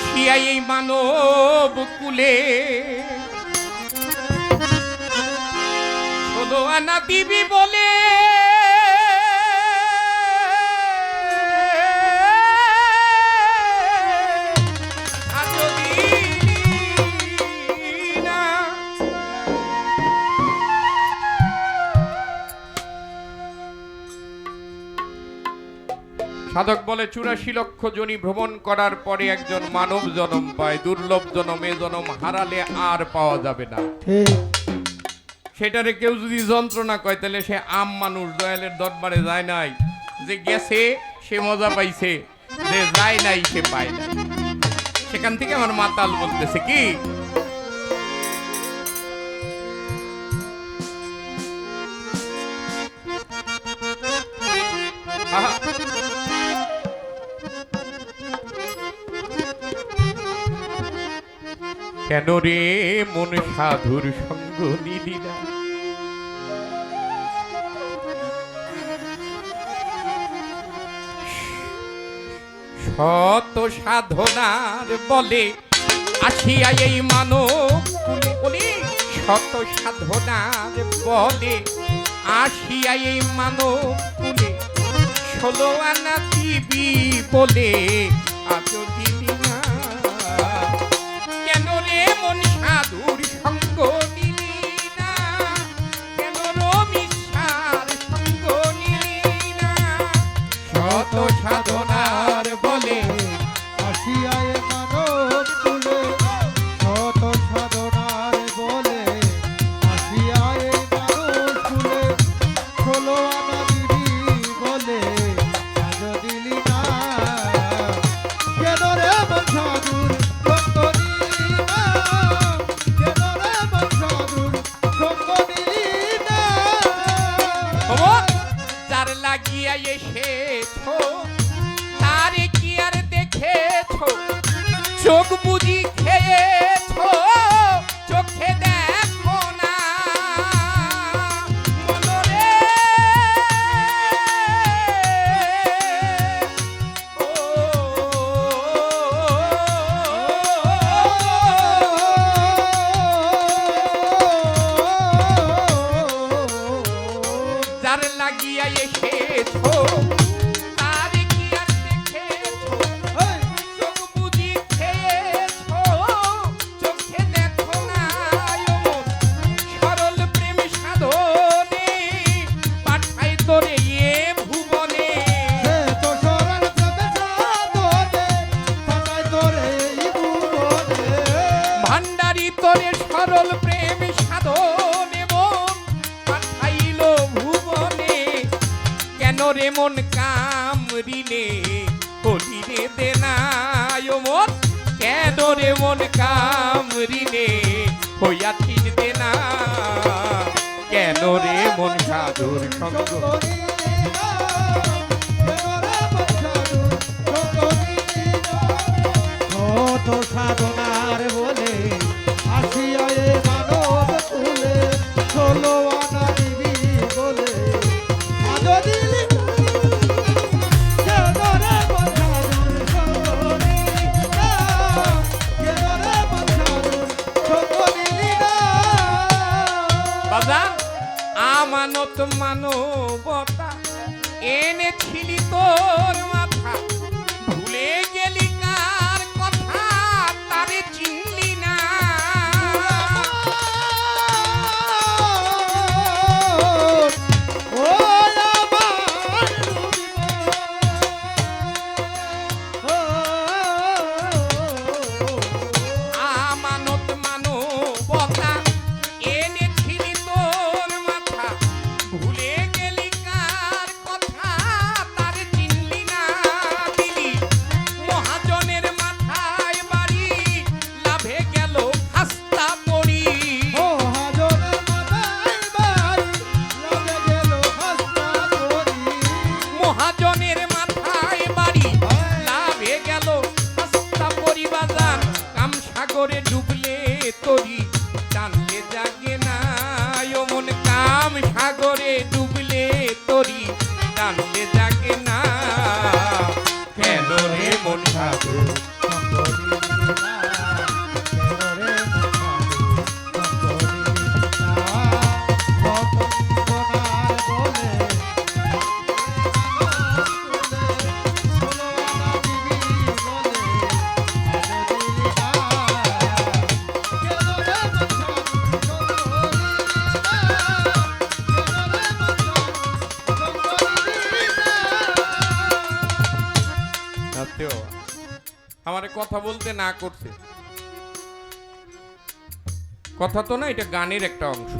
আসিয়া এই মানব কুলে। ষোলো আনা দিবি বলে সাধক বলে চুরাশি লক্ষ জনি ভ্রমণ করার পরে একজন মানব জনম পায় দুর্লভ জনম এ জনম হারালে আর পাওয়া যাবে না। সেটারে কেউ যদি যন্ত্রণা কয় তাহলে সে আম মানুষ দয়ালের দরবারে যায় নাই। যে গেছে সে মজা পাইছে যে যায় নাই সে পায় না সেখান থেকে আমার মাতাল বলতেছে কি? কেন রে মন সাধুর সঙ্গ নিলি না? শত সাধনার বলে আসিয়া এই মানব শত সাধনার বলে আসিয়া এই মানব ষোলো আনা দিবি বলে আজ দিলি মন কামরিলে কলিরে দেনায় মন। কেন রে মন কামরিলে তিন দেনা? কেন রে মন সাধুর সঙ্গ? আত্মীয় আমারে কথা বলতে না করছে কথা তো না এটা গানের একটা অংশ।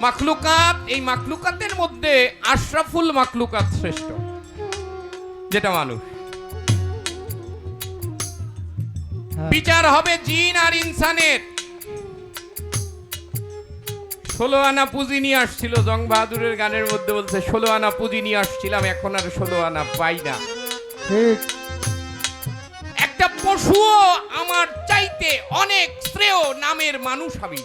মাখলুকাত এই মাখলুকাতের মধ্যে আশরাফুল মাখলুকাত শ্রেষ্ঠ যেটা মানুষ। হ্যাঁ। বিচার হবে জিন আর ইনসানের। ষোলো আনা পুঁজি নিয়ে আসছিল জং বাহাদুরের গানের মধ্যে বলছে ষোলো আনা পুঁজি নিয়ে আসছিলাম এখন আর ষোলো আনা পাই না। একটা পশুও আমার চাইতে অনেক শ্রেয় নামের মানুষ আমি।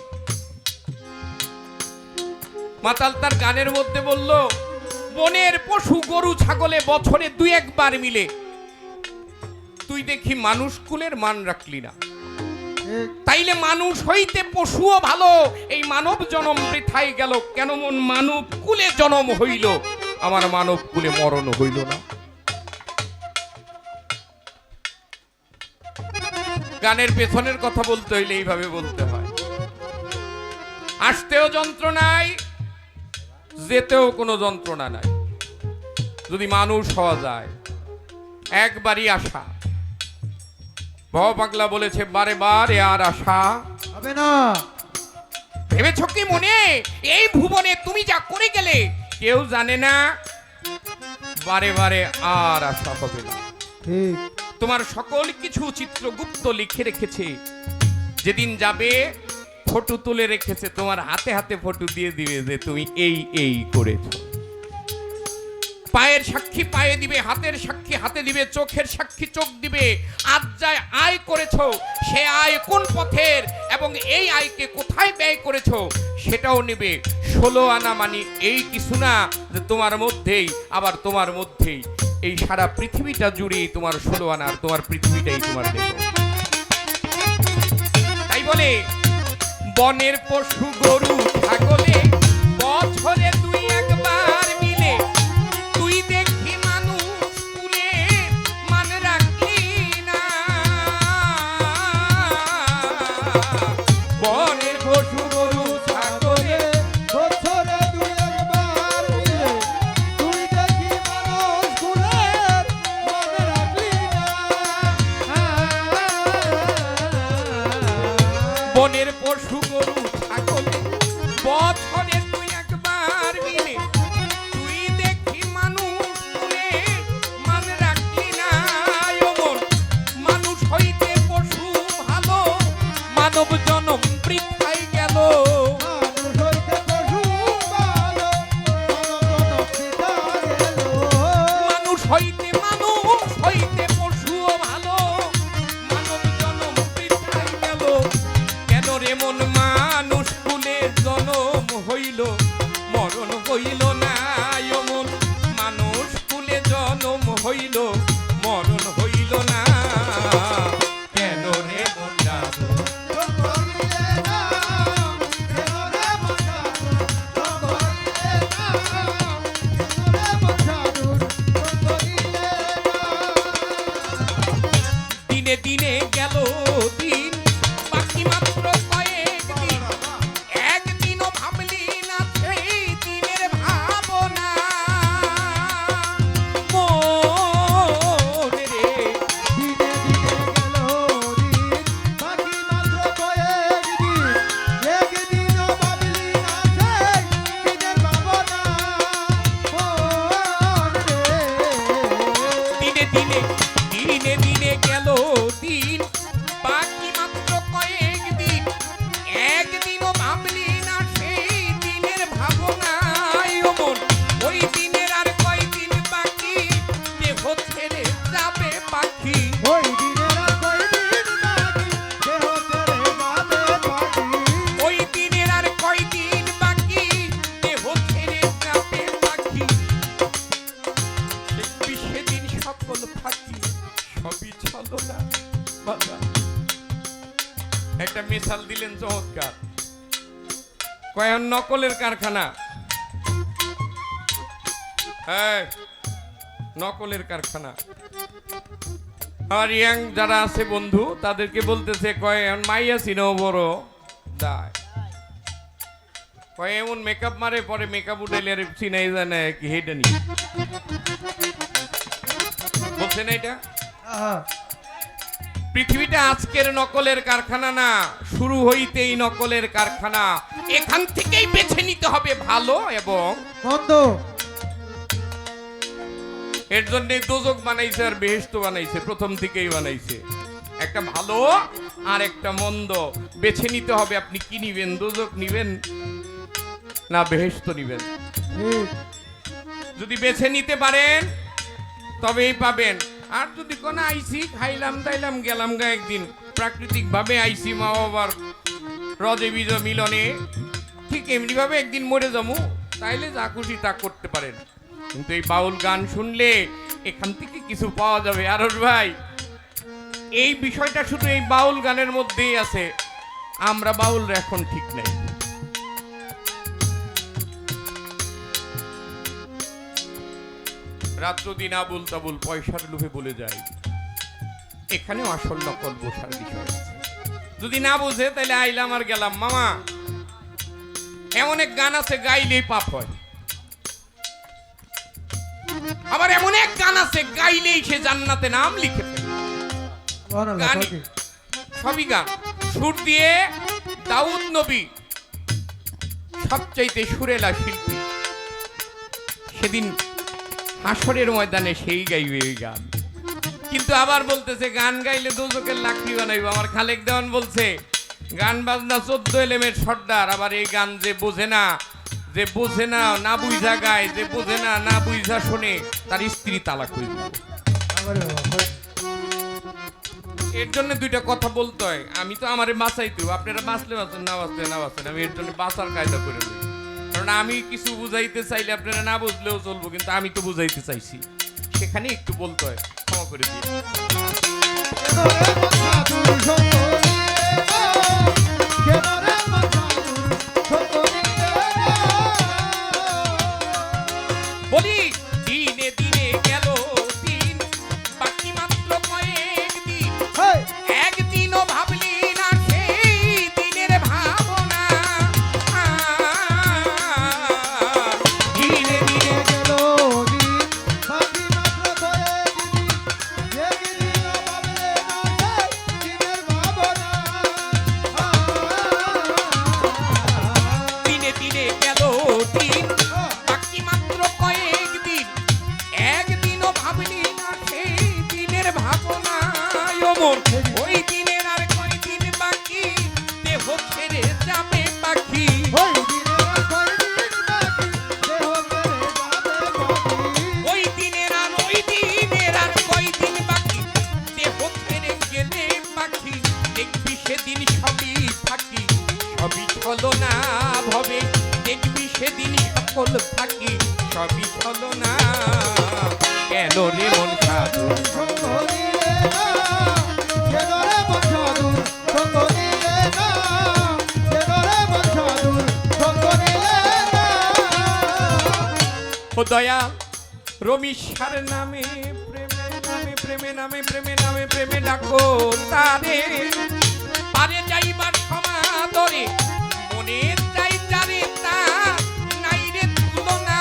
মাতাল তার গানের মধ্যে বলল বনের পশু গরু ছাগলে বছরে দুই একবার মিলে। তুই দেখি মানুষ কুলের মান রাখলি না। তাইলে মানুষ হইতে পশুও ভালো। এই মানব জনম বৃথাই গেল। কেন মন মানব কুলে জনম হইল? আমার মানব কুলে মরণ হইল না। গানের পেছনের কথা বলতে হইলে এইভাবে বলতে হয়। আসতেও যন্ত্রণাই যেতেও কোনো যন্ত্রণা নাই। যদি মানুষ হওয়া যায়, একবারই আশা। ভব পাগলা বলেছে বারে বারে আর আশা। হবে না। ভেবেছ কি মনে? এই ভুবনে তুমি যা করে গেলে কেউ জানে না বারে বারে আর আশা হবে না। ঠিক। তোমার সকল কিছু চিত্রগুপ্ত লিখে রেখেছে। যেদিন যাবে ফটো তুলে রেখেছে। তোমার হাতে হাতে ফটো দিয়ে দিবে যে তুমি এই এই করেছ। পায়ের সাক্ষী পায়ে দিবে, হাতের সাক্ষী হাতে দিবে, চোখের সাক্ষী চোখ দিবে। আজ যায় আয় করেছ, সে আয় কোন পথের এবং এই আয়কে কোথায় ব্যয় করেছ সেটাও নেবে। ষোলো আনা মানি এই কিছু না, যে তোমার মধ্যেই, আবার তোমার মধ্যেই। এই সারা পৃথিবীটা জুড়েই তোমার ষোলো আনা, আর তোমার পৃথিবীটাই তোমার দেহ তাই বলে, বনের পশু গরু ছাগলে বছরে দুই মিশাল দিলেন চমৎকার। কয়েন নকলের কারখানা। হ্যাঁ নকলের কারখানা। আর ইয়াং যারা আছে বন্ধু, তাদেরকে বলতেছে, কয়, এখন মাইয়া চিনো বড়। দায়। কয়, এমন মেকআপ মারে, পরে মেকআপ উঠাইলে আর চিনাই জানে কি হেডে নি। বুঝছেন এটা? হ্যাঁ পৃথিবীটা আজকের নকলের কারখানা না শুরু হইতেই নকলের কারখানা। এখান থেকেই বেছে নিতে হবে ভালো এবং মন্দ এর জন্য দোজক বানাইছে আর বেহেস্ত বানাইছে প্রথম থেকেই বানাইছে। একটা ভালো আর একটা মন্দ বেছে নিতে হবে আপনি কি নিবেন? দোজক নিবেন না বেহেস্ত নিবেন? যদি বেছে নিতে পারেন তবেই পাবেন। আর যদি কোনো আইসি, খাইলাম, দাইলাম, গেলাম গা একদিন। প্রাকৃতিক ভাবে আইসি মা বাবার রজে বীজ মিলনে। ঠিক এমনি ভাবে একদিন মরে যাব, তাইলে যা খুশি তা করতে পারেন। কিন্তু এই বাউল গান শুনলে এখান থেকে কিছু পাওয়া যাবে। আরস ভাই, এই বিষয়টা শুধু এই বাউল গানের মধ্যেই আছে। আমরা বাউল এখন ঠিক নাই। রাত্র দিন আবুল তাবুল পয়সার লোভে বলে যায়। এখানেও আসল নকল বসার বিষয়। যদি না বুঝে তাহলে আইলাম আর গেলাম। মামা এমন এক গান আছে গাইলেই পাপ হয়। আবার এমন এক গান আছে গাইলেই সে জান্নাতে নাম লিখে গান সবই গান। সুর দিয়ে দাউদ নবী সবচাইতে সুরেলা শিল্পী। সেদিন হাসরের ময়দানে সেই গাইবে ওই গান। কিন্তু আবার বলতেছে, গান গাইলে দোজকের লাকড়ি বানাইবো। আমার খালেক দেওয়ান বলছে, গান বাজনা চোদ্দ এলেমের সর্দার, আবার এই গান যে বোঝে না, যে বোঝে না না বুঝা গায়, যে বোঝে না না বুঝা শোনে, তার স্ত্রী তালাক সঠিক। এর জন্য দুইটা কথা বলতে হয়। আমি তো আমারে বাঁচাইতে আপনারা বাঁচলে বাঁচেন, না বাঁচলে না বাঁচেন। আমি এর জন্য বাঁচার কায়দা করে নিই। কারণ আমি কিছু বুঝাইতে চাইলে আপনারা না বুঝলেও চলবো, কিন্তু আমি তো বুঝাইতে চাইছি। সেখানে একটু বলতে হয়, ক্ষমা করে দিই ও দয়া রমিশার নামে, প্রেমে নামে প্রেমে নামে প্রেমে নামে, প্রেমে ডাকো তারে পারে যাইবার সমাদরে মনে চাই চারে তা নাই রে তুলনা।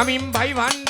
শামিম ভাই ভান্ডারীর